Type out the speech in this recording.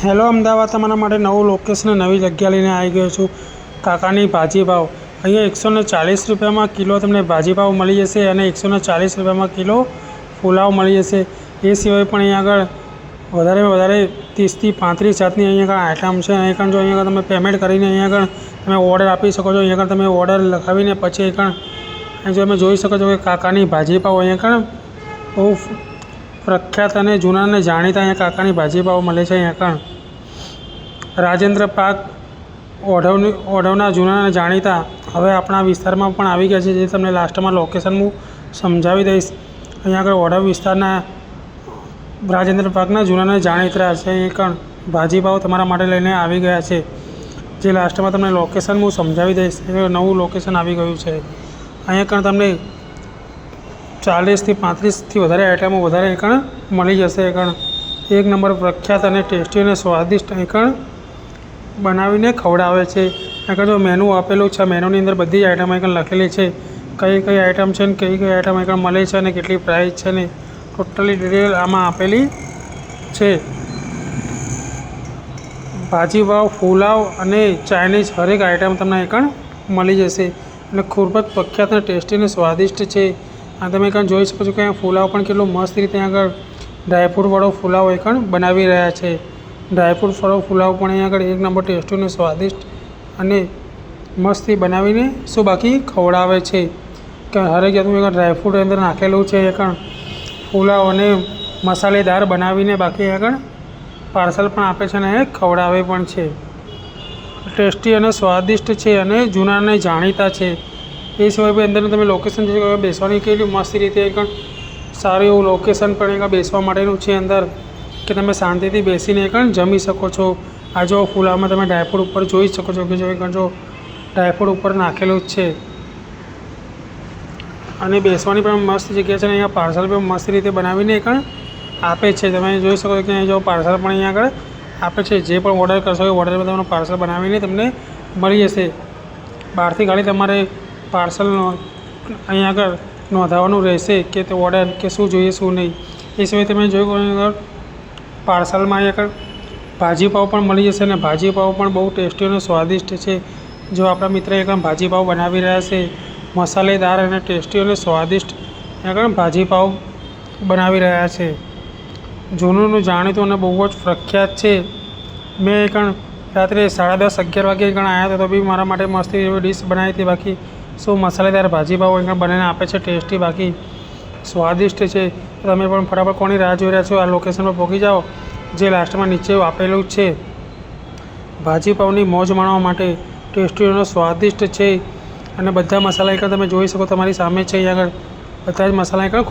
Hello Ahmedabad, તમારા માટે નવું લોકેશન નવી જગ્યા લઈને આવી ગયો છું. કાકાની ભાજી ભાવ અહીંયા એકસો ને ચાલીસ રૂપિયામાં કિલો તમને ભાજી ભાવ મળી જશે અને એકસો ને ચાલીસ રૂપિયામાં કિલો પુલાવ મળી જશે. એ સિવાય પણ અહીંયા આગળ વધારે વધારે ત્રીસથી પાંત્રીસ જાતની અહીંયા આગળ આઇટમ છે. અહીંયા આગળ જો અહીંયા આગળ તમે પેમેન્ટ કરીને અહીંયા આગળ તમે ઓર્ડર આપી શકો છો. અહીંયા આગળ તમે ઓર્ડર લખાવીને પછી આગળ જો તમે જોઈ શકો છો કે કાકાની ભાજી પાવ અહીંયા આગળ બહુ પ્રખ્યાત અને જૂના અને જાણીતા અહીંયા કાકાની ભાજી પાવ મળે છે અહીંયા આગળ રાજેન્દ્ર પાક ઓઢવની, ઓઢવના જૂના જાણીતા હવે આપણા વિસ્તારમાં પણ આવી ગયા છે, જે તમને લાસ્ટમાં લોકેશન હું સમજાવી દઈશ. અહીંયા આગળ ઓઢવ વિસ્તારના રાજેન્દ્ર પાકના જૂના જાણીતા છે એ કણ. ભાજીપાઓ તમારા માટે લઈને આવી ગયા છે. જે લાસ્ટમાં તમને લોકેશન હું સમજાવી દઈશ. એ નવું લોકેશન આવી ગયું છે. અહીંયા કણ તમને ચાલીસથી પાંત્રીસથી વધારે આઇટમો વધારે એકણ મળી જશે એકણ. એક નંબર પ્રખ્યાત અને ટેસ્ટી અને સ્વાદિષ્ટ એકણ બનાવીને ખવડાવે છે. આગળ જો મેનુ આપેલું છે મેનુની અંદર બધી જ આઇટમ એકણ લખેલી છે. કઈ કઈ આઇટમ છે ને કઈ કઈ આઇટમ એકણ મળે છે અને કેટલી પ્રાઇસ છે ને ટોટલી ડિટેલ આમાં આપેલી છે. ભાજીભાવ ફુલાવ અને ચાઇનીઝ હરેક આઇટમ તમને એકણ મળી જશે. અને ખૂબ જ પ્રખ્યાત અને ટેસ્ટી અને સ્વાદિષ્ટ છે. આ તમે એકણ જોઈ શકો છો કે અહીંયા ફુલાવ પણ કેટલો મસ્ત રીતે આગળ ડ્રાયફ્રૂટવાળો પુલાવ એકણ બનાવી રહ્યા છે. ડ્રાયફ્રૂટવાળો ફુલાવ પણ અહીંયા આગળ એક નંબર ટેસ્ટી અને સ્વાદિષ્ટ અને મસ્તી બનાવીને શું બાકી ખવડાવે છે. કે હરેક જાતનું એક ડ્રાયફ્રૂટ અંદર નાખેલું છે એકણ ફુલાવ અને મસાલેદાર બનાવીને બાકી આગળ પાર્સલ પણ આપે છે અને ખવડાવે પણ છે. ટેસ્ટી અને સ્વાદિષ્ટ છે અને જૂનાને જાણીતા છે. એ સિવાય ભાઈ અંદરનું તમે લોકેશન જોઈ શકો બેસવાની કેટલી મસ્ત રીતે એક સારું એવું લોકેશન પણ એક બેસવા માટેનું છે અંદર, કે તમે શાંતિથી બેસીને એક જમી શકો છો. આ જો ફૂલામાં તમે ડ્રાયફ્રૂટ ઉપર જોઈ શકો છો કે જો એક જો ડ્રાયફ્રૂટ ઉપર નાખેલું જ છે. અને બેસવાની પણ મસ્ત જગ્યા છે અને અહીંયા પાર્સલ પણ મસ્ત રીતે બનાવીને એક આપે છે. તમે જોઈ શકો છો કે અહીં જો પાર્સલ પણ અહીંયા આગળ આપે છે. જે પણ ઓર્ડર કરશો એ ઓર્ડર તમને પાર્સલ બનાવીને તમને મળી જશે. બહારથી ખાલી તમારે પાર્સલ અહીંયા આગળ નોંધાવવાનું રહેશે કે તે ઓર્ડર કે શું જોઈએ શું નહીં. એ સિવાય તમે જોયું આગળ પાર્સલમાં અહીંયા આગળ ભાજી પાવ પણ મળી જશે અને ભાજી પાવ પણ બહુ ટેસ્ટી અને સ્વાદિષ્ટ છે. જો આપણા મિત્ર એકદમ ભાજી પાવ બનાવી રહ્યા છે, મસાલેદાર અને ટેસ્ટી અને સ્વાદિષ્ટ આગળ ભાજી પાવ બનાવી રહ્યા છે. જૂનું જાણીતું અને બહુ જ પ્રખ્યાત છે. મેં એકણ રાત્રે સાડા દસ અગિયાર વાગે એકણ આવ્યા હતા તો બી મારા માટે મસ્તી એવી ડીશ બનાવી હતી બાકી શું મસાલેદાર ભાજી પાવ અહીંયા બનાવીને આપે છે? ટેસ્ટી બાકી સ્વાદિષ્ટ છે. તમે પણ ફટાફટ કોની રાહ જોઈ રહ્યા છો? આ લોકેશન પર પહોંચી જાઓ. જે લાસ્ટમાં નીચે આપેલું છે. ભાજી પાવની મોજ માણવા માટે ટેસ્ટી સ્વાદિષ્ટ છે. અને બધા મસાલા એકણ તમે જોઈ શકો, તમારી સામે છે. અહીં આગળ બધા જ મસાલા એકણ